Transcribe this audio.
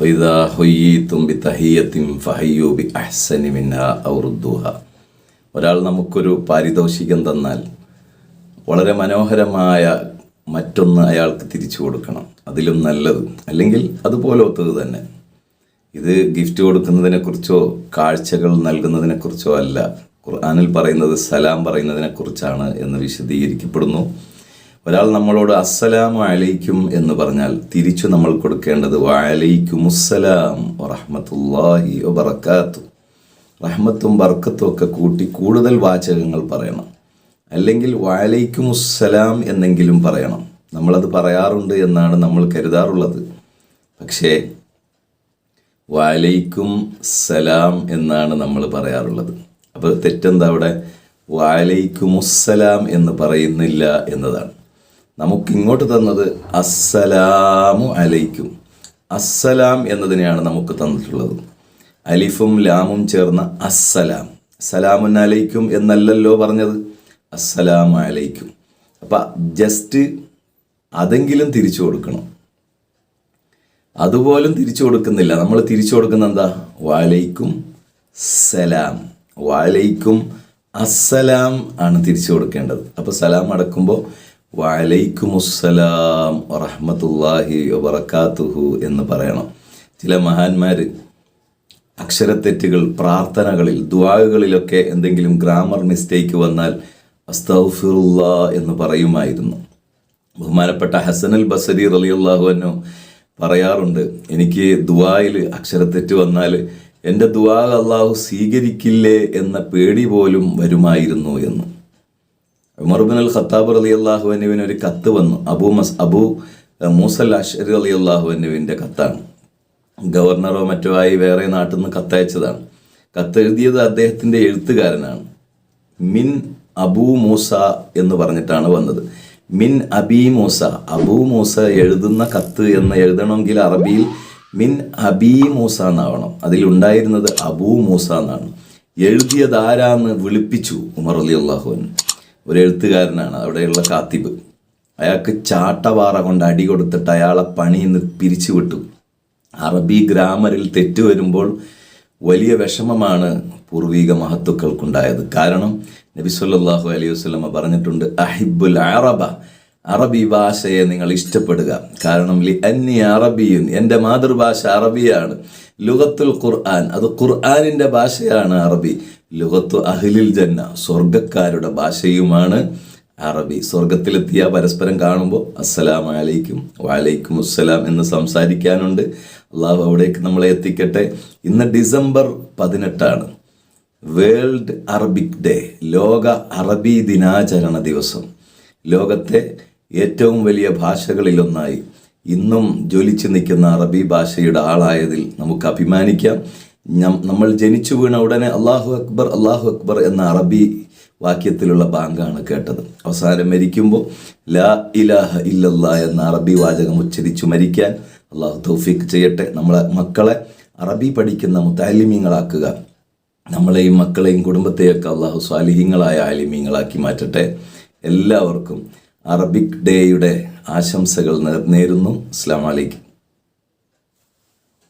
വൈദാ ഹൊയ്യീത്തും ബി തഹിയത്തിം ഫഹയ്യൂ ബി അഹ്സനി ഒരാൾ നമുക്കൊരു പാരിതോഷികം തന്നാൽ വളരെ മനോഹരമായ മറ്റൊന്ന് അയാൾക്ക് തിരിച്ചു കൊടുക്കണം. അതിലും നല്ലത്. അല്ലെങ്കിൽ അതുപോലത്തത് തന്നെ. ഇത് ഗിഫ്റ്റ് കൊടുക്കുന്നതിനെക്കുറിച്ചോ കാഴ്ചകൾ നൽകുന്നതിനെക്കുറിച്ചോ അല്ല. ഖുർആാനിൽ പറയുന്നത് സലാം പറയുന്നതിനെക്കുറിച്ചാണ് എന്ന് വിശദീകരിക്കപ്പെടുന്നു. ഒരാൾ നമ്മളോട് അസ്സലാം അലൈക്കും എന്ന് പറഞ്ഞാൽ തിരിച്ചു നമ്മൾ കൊടുക്കേണ്ടത് വഅലൈക്കുമുസ്സലാം റഹ്മത്തുല്ലാഹി ബർക്കാത്തു റഹ്മത്തും ബർക്കത്തും ഒക്കെ കൂട്ടി കൂടുതൽ വാചകങ്ങൾ പറയണം. അല്ലെങ്കിൽ വഅലൈക്കുമുസ്സലാം എന്നെങ്കിലും പറയണം. നമ്മളത് പറയാറുണ്ട് എന്നാണ് നമ്മൾ കരുതാറുള്ളത്. പക്ഷേ വാലൈക്കും സലാം എന്നാണ് നമ്മൾ പറയാറുള്ളത്. അപ്പോൾ തെറ്റെന്താ അവിടെ? വാലൈക്കുമുസ്സലാം എന്ന് പറയുന്നില്ല എന്നതാണ്. നമുക്ക് ഇങ്ങോട്ട് തന്നത് അസ്സലാമു അലൈക്കും. അസ്സലാം എന്നതിനെയാണ് നമുക്ക് തന്നിട്ടുള്ളത്. അലിഫും ലാമും ചേർന്ന അസ്സലാം. സലാമുൻ അലൈക്കും എന്നല്ലല്ലോ പറഞ്ഞത്? അസ്സലാമു അലൈക്കും. അപ്പം ജസ്റ്റ് അതെങ്കിലും തിരിച്ചു കൊടുക്കണം. അതുപോലും തിരിച്ചു കൊടുക്കുന്നില്ല. നമ്മൾ തിരിച്ചു കൊടുക്കുന്ന എന്താ? വാലൈക്കും സലാം. വാലൈക്കും അസ്സലാം ആണ് തിരിച്ചു കൊടുക്കേണ്ടത്. അപ്പോൾ സലാം അടക്കുമ്പോൾ വാലൈക്കും അസ്സലാം വറഹമത്തല്ലാഹി വബർക്കാത്തുഹു എന്ന് പറയണം. ചില മഹാന്മാർ അക്ഷരത്തെറ്റുകൾ പ്രാർത്ഥനകളിൽ ദ്വാകളിലൊക്കെ എന്തെങ്കിലും ഗ്രാമർ മിസ്റ്റേക്ക് വന്നാൽ അസ്തഫിറുല്ല എന്ന് പറയുമായിരുന്നു. ബഹുമാനപ്പെട്ട ഹസനൽ ബസരി റലിയുള്ളാഹു അന്നു പറയാറുണ്ട് എനിക്ക് ദുവായിൽ അക്ഷരത്തെറ്റ് വന്നാൽ എന്റെ ദുവാ അള്ളാഹു സ്വീകരിക്കില്ലേ എന്ന പേടി പോലും വരുമായിരുന്നു എന്ന്. ഉമർബിൻ അൽ ഖത്താബ് അലി അള്ളാഹു എന്നിവന് ഒരു കത്ത് വന്നു. അബു മസ് അബു മൂസൽ അഷരി അലി അള്ളാഹു എന്നിവിന്റെ കത്താണ്. ഗവർണറോ മറ്റോ ആയി വേറെ നാട്ടിൽ നിന്ന് കത്തയച്ചതാണ്. കത്തെഴുതിയത് അദ്ദേഹത്തിന്റെ എഴുത്തുകാരനാണ്. മിൻ അബൂ മൂസ എന്ന് പറഞ്ഞിട്ടാണ് വന്നത്. മിൻ അബി മൂസ അബൂ മൂസ എഴുതുന്ന കത്ത് എന്ന് എഴുതണമെങ്കിൽ അറബിയിൽ മിൻ അബി മൂസ എന്നാവണം. അതിലുണ്ടായിരുന്നത് അബൂ മൂസ എന്നാണ്. എഴുതിയത് ആരാന്ന് വിളിപ്പിച്ചു ഉമർ അലി അള്ളാഹുവിൻ ഒരു എഴുത്തുകാരനാണ്. അവിടെയുള്ള കാത്തിബ്. അയാൾക്ക് ചാട്ടവാറ കൊണ്ട് അടി കൊടുത്തിട്ട് അയാളെ പണിയിൽ നിന്ന് പിരിച്ചുവിട്ടു. അറബി ഗ്രാമറിൽ തെറ്റ് വരുമ്പോൾ വലിയ വിഷമമാണ് പൂർവീക മഹത്തുക്കൾക്കുണ്ടായത്. കാരണം നബി സല്ലല്ലാഹു അലൈഹി പറഞ്ഞിട്ടുണ്ട് അഹിബുൽ അറബ അറബി ഭാഷയെ നിങ്ങൾ ഇഷ്ടപ്പെടുക. കാരണം ലി അന്നി അറബിയും എന്റെ മാതൃഭാഷ അറബിയാണ്. ലുഗത്തുൽ ഖുർആൻ അത് ഖുർആാനിന്റെ ഭാഷയാണ് അറബി. ലുഗത്തു അഹ്ലിൽ ജന്ന സ്വർഗക്കാരുടെ ഭാഷയുമാണ് അറബി. സ്വർഗത്തിലെത്തിയ പരസ്പരം കാണുമ്പോൾ അസ്സലാം അലൈക്കും വലൈക്കും അസ്സലാം എന്ന് സംസാരിക്കാനുണ്ട്. അള്ളാഹു അവിടേക്ക് നമ്മളെ എത്തിക്കട്ടെ. ഇന്ന് ഡിസംബർ പതിനെട്ടാണ്. വേൾഡ് അറബിക് ഡേ ലോക അറബി ദിനാചരണ ദിവസം. ലോകത്തെ ഏറ്റവും വലിയ ഭാഷകളിലൊന്നായി ഇന്നും ജ്വലിച്ചു നിൽക്കുന്ന അറബി ഭാഷയുടെ ആളായതിൽ നമുക്ക് അഭിമാനിക്കാം. നമ്മൾ ജനിച്ചു വീണ ഉടനെ അള്ളാഹു അക്ബർ അള്ളാഹു അക്ബർ എന്ന അറബി വാക്യത്തിലുള്ള ബാങ്കാണ് കേട്ടത്. അവസാനം മരിക്കുമ്പോൾ ലാ ഇലാഹ ഇല്ല എന്ന അറബി വാചകം ഉച്ചരിച്ചു മരിക്കാൻ അള്ളാഹു തൗഫീഖ് ചെയ്യട്ടെ. നമ്മളെ മക്കളെ അറബി പഠിക്കുന്ന മുത്താലിമ്യങ്ങളാക്കുക നമ്മളെയും മക്കളെയും കുടുംബത്തെയൊക്കെ അള്ളാഹു സ്വാലിഹ്യങ്ങളായ ആലിമ്യങ്ങളാക്കി മാറ്റട്ടെ. എല്ലാവർക്കും അറബിക് ഡേയുടെ ആശംസകൾ നേരുന്നു. അസ്ലാം വലൈക്കും